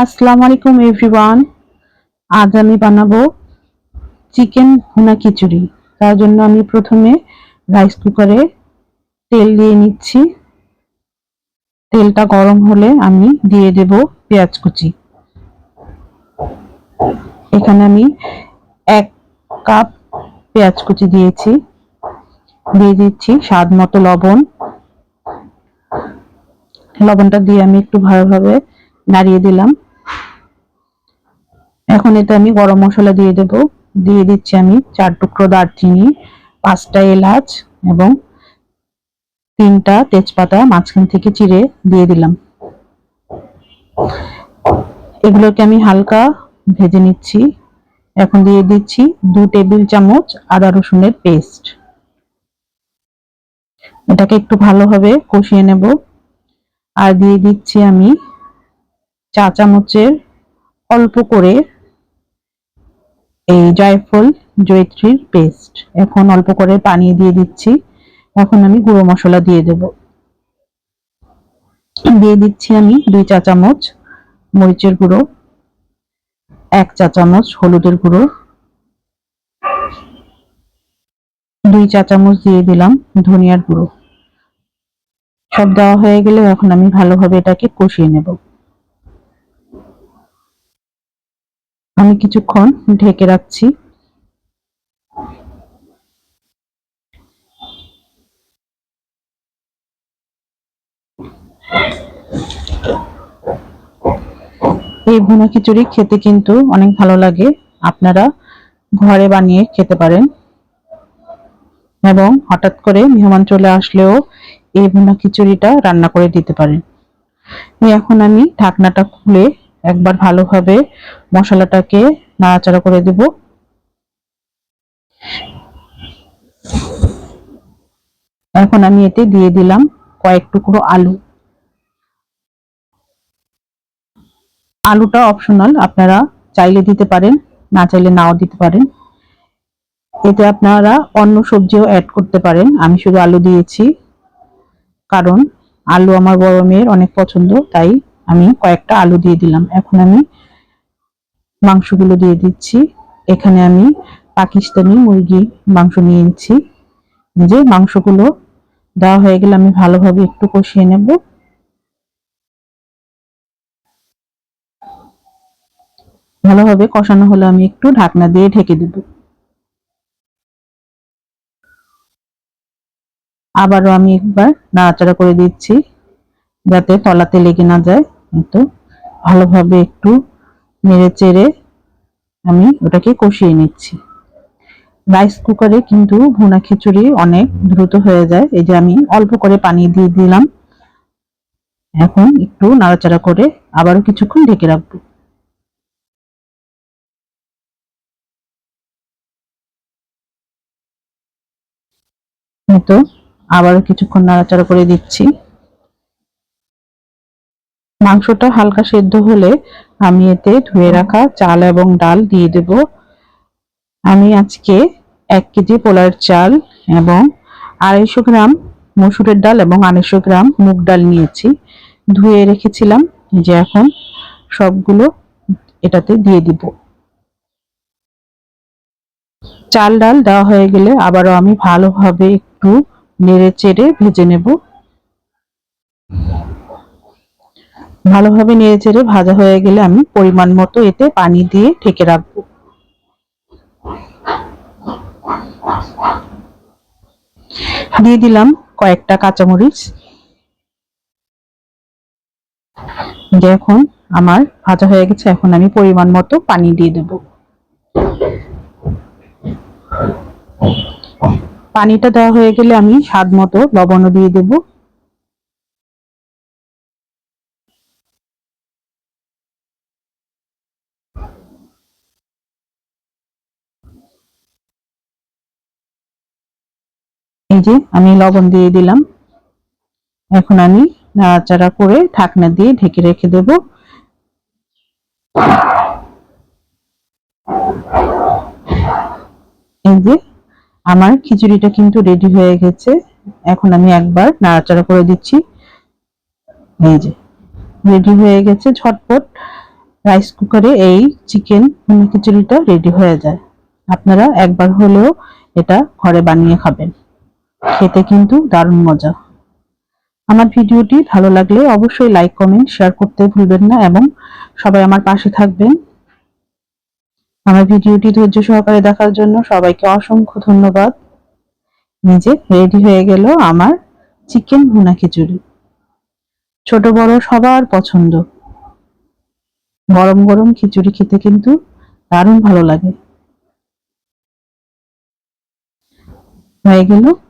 আসসালামু আলাইকুম এভরিওয়ান। আজ আমি বানাবো চিকেন ভুনা খিচুড়ি। তার জন্য আমি প্রথমে রাইস কুকারে তেল দিয়ে নিচ্ছি। তেলটা গরম হলে আমি দিয়ে দেব পেঁয়াজ কুচি। এখানে আমি এক কাপ পেঁয়াজ কুচি দিয়েছি। দিয়ে দিচ্ছি স্বাদ মতো লবণ। লবণটা দিয়ে আমি একটু ভালোভাবে নাড়িয়ে দিলাম। এখন এতে আমি গরম মশলা দিয়ে দেব। দিয়ে দিচ্ছি আমি চার টুকরো দারচিনি, পাঁচটা এলাচ এবং তিনটা তেজপাতা, মাঝখান থেকে চিড়ে দিয়ে দিলাম। এগুলোকে আমি হালকা ভেজে নিচ্ছি। এখন দিয়ে দিচ্ছি দু টেবিল চামচ আদা রসুনের পেস্ট। এটাকে একটু ভালোভাবে কষিয়ে নেব। আর দিয়ে দিচ্ছি আমি চা চামচের অল্প করে এই জয়ফল জয়ত্রীর পেস্ট এখন অল্প করে পানি দিয়ে দিচ্ছি। এখন আমি গুঁড়ো মশলা দিয়ে দেব। দিয়ে দিচ্ছি আমি দুই চা চামচ মরিচের গুঁড়ো, এক চা চামচ হলুদের গুঁড়ো, দুই চা চামচ দিয়ে দিলাম ধনিয়ার গুঁড়ো। সব দেওয়া হয়ে গেলে এখন আমি ভালোভাবে এটাকে কষিয়ে নেব। আমি কিছুক্ষণ ঢেকে রাখছি। এই ভুনা খিচুড়ি খেতে কিন্তু অনেক ভালো লাগে। আপনারা ঘরে বানিয়ে খেতে পারেন। এবং হঠাৎ করে মেহমান চলে আসলেও এই ভুনা খিচুড়িটা রান্না করে দিতে পারেন। এখন আমি ঢাকনাটা খুলে একবার ভালোভাবে মশলাটাকে নাড়াচাড়া করে দেব। এখন আমি এতে দিয়ে দিলাম কয়েক টুকরো আলু। আলুটা অপশনাল, আপনারা চাইলে দিতে পারেন, না চাইলে নাও দিতে পারেন। এতে আপনারা অন্য সবজিও অ্যাড করতে পারেন, আমি শুধু আলু দিয়েছি। কারণ আলু আমার মেয়ের অনেক পছন্দ, তাই আমি কয়েকটা আলু দিয়ে দিলাম। এখন আমি মাংসগুলো দিয়ে দিচ্ছি। এখানে আমি পাকিস্তানি মুরগি মাংস নিয়ে নিচ্ছি। যে মাংসগুলো দেওয়া হয়ে গেলে আমি ভালোভাবে একটু কষিয়ে নেব। ভালোভাবে কষানো হলে আমি একটু ঢাকনা দিয়ে ঢেকে দেব। আবারও আমি একবার নাড়াচাড়া করে দিচ্ছি যাতে তলাতে লেগে না যায়। তো ভালোভাবে একটু নেড়ে চেড়ে আমি ওটাকে কষিয়ে নিচ্ছি। রাইস কুকারে কিন্তু ভুনা খিচুড়ি অনেক দ্রুত হয়ে যায়। এই যে আমি অল্প করে পানি দিয়ে দিলাম। এখন একটু নাড়াচাড়া করে আবারও কিছুক্ষণ ঢেকে রাখব। তো আবারও কিছুক্ষণ নাড়াচাড়া করে দিচ্ছি। মাংসটা হালকা সেদ্ধ হলে আমি এতে ধুয়ে রাখা চাল এবং ডাল দিয়ে দেব। আমি আজকে এক কেজি পোলার চাল এবং আড়াইশো গ্রাম মসুরের ডাল এবং আড়াইশো গ্রাম মুগ ডাল নিয়েছি। ধুয়ে রেখেছিলাম যে এখন সবগুলো এটাতে দিয়ে দিব। চাল ডাল দেওয়া হয়ে গেলে আবারও আমি ভালোভাবে একটু নেড়ে চেড়ে ভেজে নেব। ভালোভাবে নেড়ে চেড়ে ভাজা হয়ে গেলে আমি পরিমাণ মতো এতে পানি দিয়ে ঢেকে রাখব। দিয়ে দিলাম কয়েকটা কাঁচামরিচ। এখন আমার ভাজা হয়ে গেছে, এখন আমি পরিমাণ মতো পানি দিয়ে দেব। পানিটা দেওয়া হয়ে গেলে আমি স্বাদ মতো লবণও দিয়ে দেবো। এই যে আমি লবণ দিয়ে দিলাম। এখন আমি নাড়াচাড়া করে ঢাকনা দিয়ে ঢেকে রেখে দেব। এই যে আমার খিচুড়িটা কিন্তু রেডি হয়ে গেছে। এখন আমি একবার নাড়াচাড়া করে দিচ্ছি। এই যে রেডি হয়ে গেছে ঝটপট। রাইস কুকারে এই চিকেন খিচুড়িটা রেডি হয়ে যায়। আপনারা একবার হলেও এটা ঘরে বানিয়ে খাবেন। খেতে কিন্তু দারুণ মজা। আমার ভিডিওটি ভালো লাগলে অবশ্যই লাইক কমেন্ট শেয়ার করতে ভুলবেন না এবং সবাই আমার পাশে থাকবেন। আমার ভিডিওটি ধৈর্য সহকারে দেখার জন্য সবাইকে অসংখ্য ধন্যবাদ। নিজে রেডি হয়ে গেল আমার চিকেন ভুনা খিচুড়ি। ছোট বড় সবার পছন্দ। গরম গরম খিচুড়ি খেতে কিন্তু দারুণ ভালো লাগে। হয়ে গেল